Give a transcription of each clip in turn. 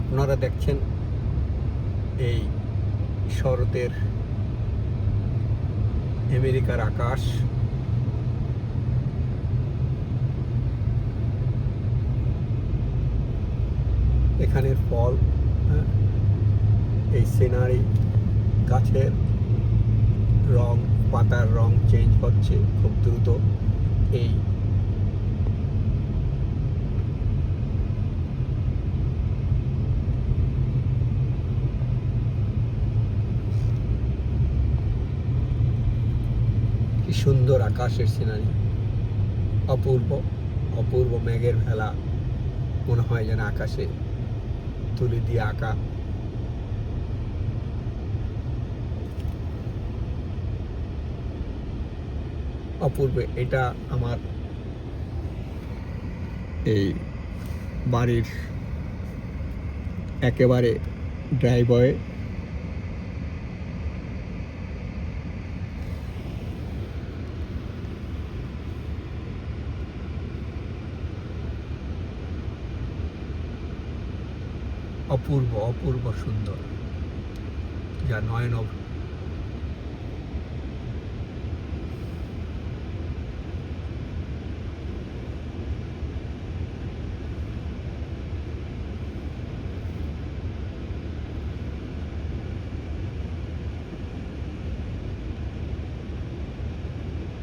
আপনারা দেখছেন এই শরতের আমেরিকার আকাশ। এখানের ফল হ্যাঁ, এই সিনারি গাছের রং পাতার রং চেঞ্জ হচ্ছে খুব দ্রুত। এই কি সুন্দর আকাশের সিনারি। অপূর্ব অপূর্ব মেঘের ভেলা। মনে হয় যেন আকাশে তুলি দিয়ে আঁকা। অপূর্ব এটা আমার এই বাড়ির একেবারে ড্রাইভওয়ে অপূর্ব অপূর্ব সুন্দর যা নয়ন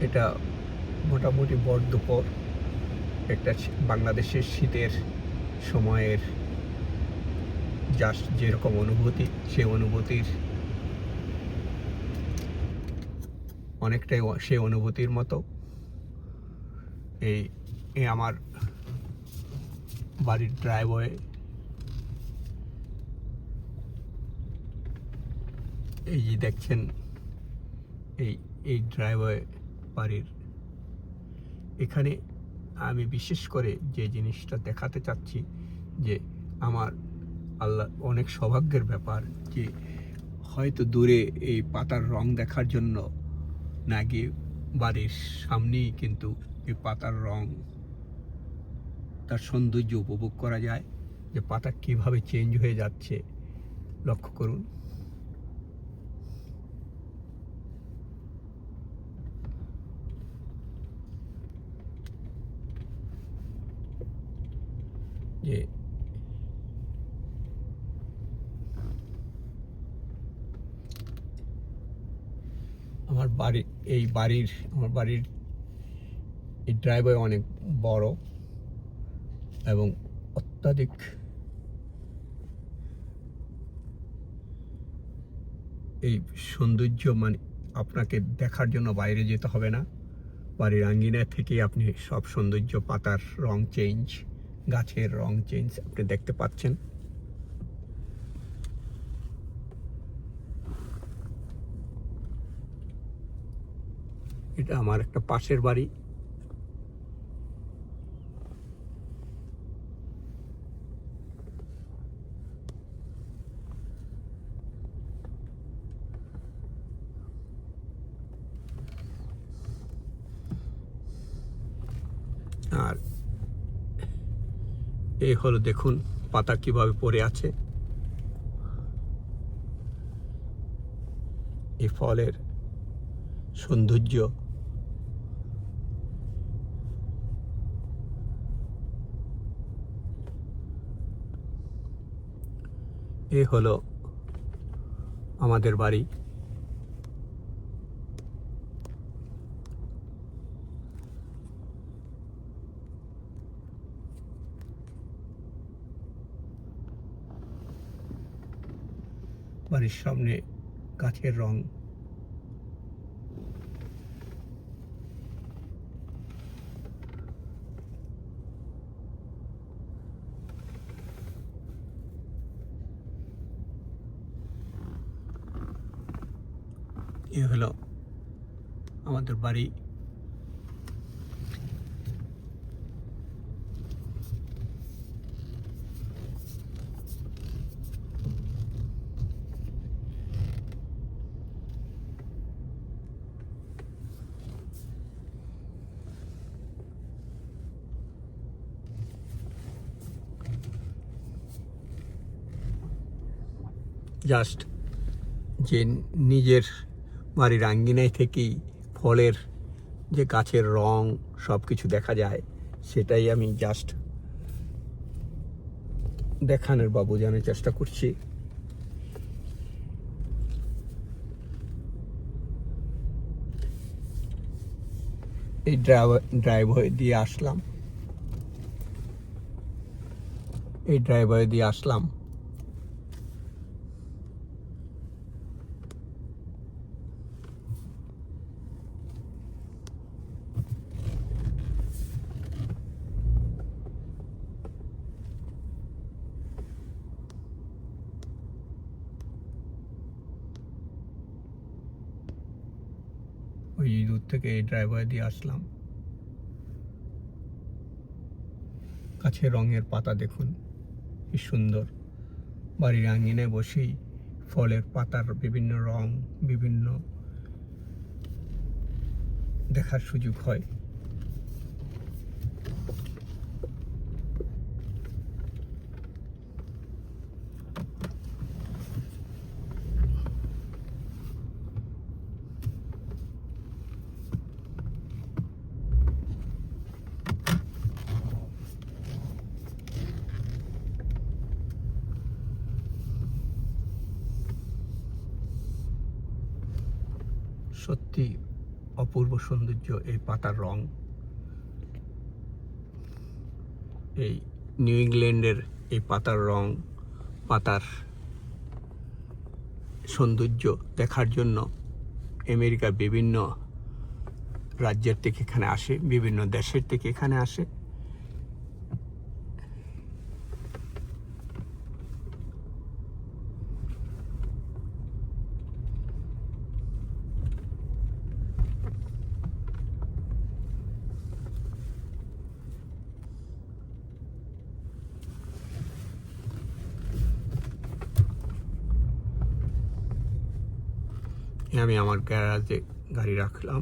এটা মোটামুটি বর দুপুর একটা বাংলাদেশের শীতের সময়ের জাস্ট যেরকম অনুভূতি, সেই অনুভূতির অনেকটাই সেই অনুভূতির মতো। এই আমার বাড়ির ড্রাইভওয়ে এই যে দেখছেন, এই এই ড্রাইভওয়ে বাড়ির। এখানে আমি বিশেষ করে যে জিনিসটা দেখাতে চাচ্ছি যে আমার আল্লাহ অনেক সৌভাগ্যের ব্যাপার যে হয়তো দূরে এই পাতার রং দেখার জন্য না গিয়ে বাড়ির সামনেই কিন্তু এই পাতার রং তার সৌন্দর্য উপভোগ করা যায়। যে পাতা কীভাবে চেঞ্জ হয়ে যাচ্ছে, লক্ষ্য করুন। যে বাড়ি, এই বাড়ির, আমার বাড়ির এই ড্রাইভার অনেক বড় এবং অত্যাধিক এই সৌন্দর্য মানে আপনাকে দেখার জন্য বাইরে যেতে হবে না। বাড়ির আঙ্গিনা থেকেই আপনি সব সৌন্দর্য, পাতার রং চেঞ্জ গাছের রং চেঞ্জ আপনি দেখতে পাচ্ছেন। এটা আমার একটা পাশের বাড়ি। আর এই হলো দেখুন পাতা কীভাবে পড়ে আছে। এই ফলের সৌন্দর্য এ হলো আমাদের বাড়ি। বাড়ির সামনে গাছের রং এ হলো আমাদের বাড়ি। জাস্ট যে নিজের বাড়ির আঙ্গিনায় থেকেই ফলের যে গাছের রং সব কিছু দেখা যায়, সেটাই আমি জাস্ট দেখানোর বা বোঝানোর চেষ্টা করছি। এই ড্রাইভার ড্রাইভার দিয়ে আসলাম। এই ড্রাইভার দিয়ে আসলাম ওই দূর থেকে এই ড্রাইভার দিয়ে আসলাম। কাছে রঙের পাতা দেখুন, কি সুন্দর। বাড়ির আঙিনে বসেই ফলের পাতার বিভিন্ন রং, বিভিন্ন দেখার সুযোগ হয়। সত্যি অপূর্ব সৌন্দর্য, এই পাতার রং। এই নিউ ইংল্যান্ডের এই পাতার রং, পাতার সৌন্দর্য দেখার জন্য আমেরিকার বিভিন্ন রাজ্যের থেকে এখানে আসে, বিভিন্ন দেশের থেকে এখানে আসে। আমি আমার গ্যারাজে গাড়ি রাখলাম।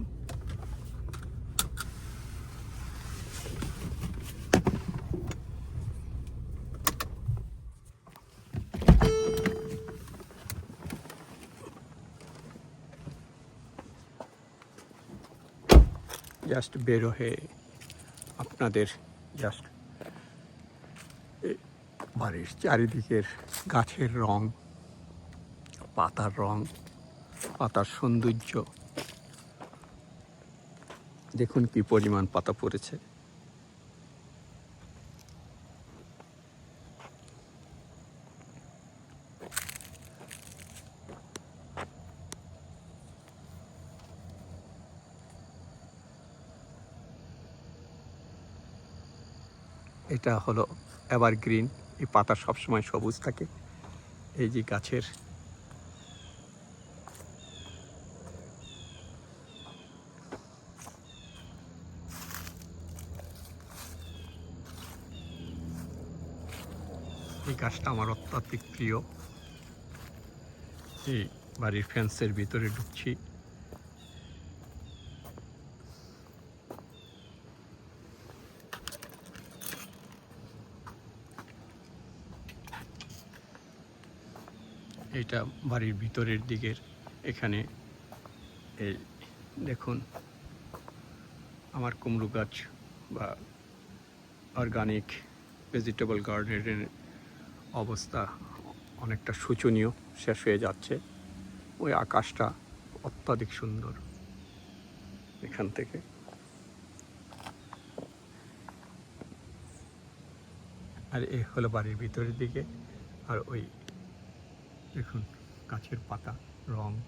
জাস্ট বেরো হয়ে আপনাদের জাস্ট বাড়ির চারিদিকের গাছের রং, পাতার রং পাতার সৌন্দর্য। দেখুন কি পরিমাণ পাতা পড়েছে। এটা হলো এভারগ্রিন। এই পাতা সবসময় সবুজ থাকে। এই যে গাছের এই গাছটা আমার অত্যাধিক প্রিয়। এই বাড়ির ফ্যান্সের ভিতরে ঢুকছি। এটা বাড়ির ভিতরের দিকের এখানে। এই দেখুন, আমার কুমড়ো গাছ বা অর্গানিক ভেজিটেবল গার্ডেনের অবস্থা অনেকটা শোচনীয়, শেষ হয়ে যাচ্ছে। ওই আকাশটা অত্যাধিক সুন্দর। এখান থেকে। আর এ হলো বাড়ির ভিতরের দিকে। আর ওই দেখুন, গাছের পাতা, রং।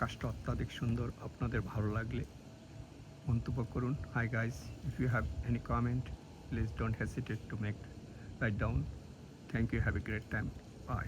আকাশটা অত্যাধিক সুন্দর আপনাদের ভালো লাগলে মন্তব্য করুন। Hi guys if you have any comment please don't hesitate to make write down thank you have a great time bye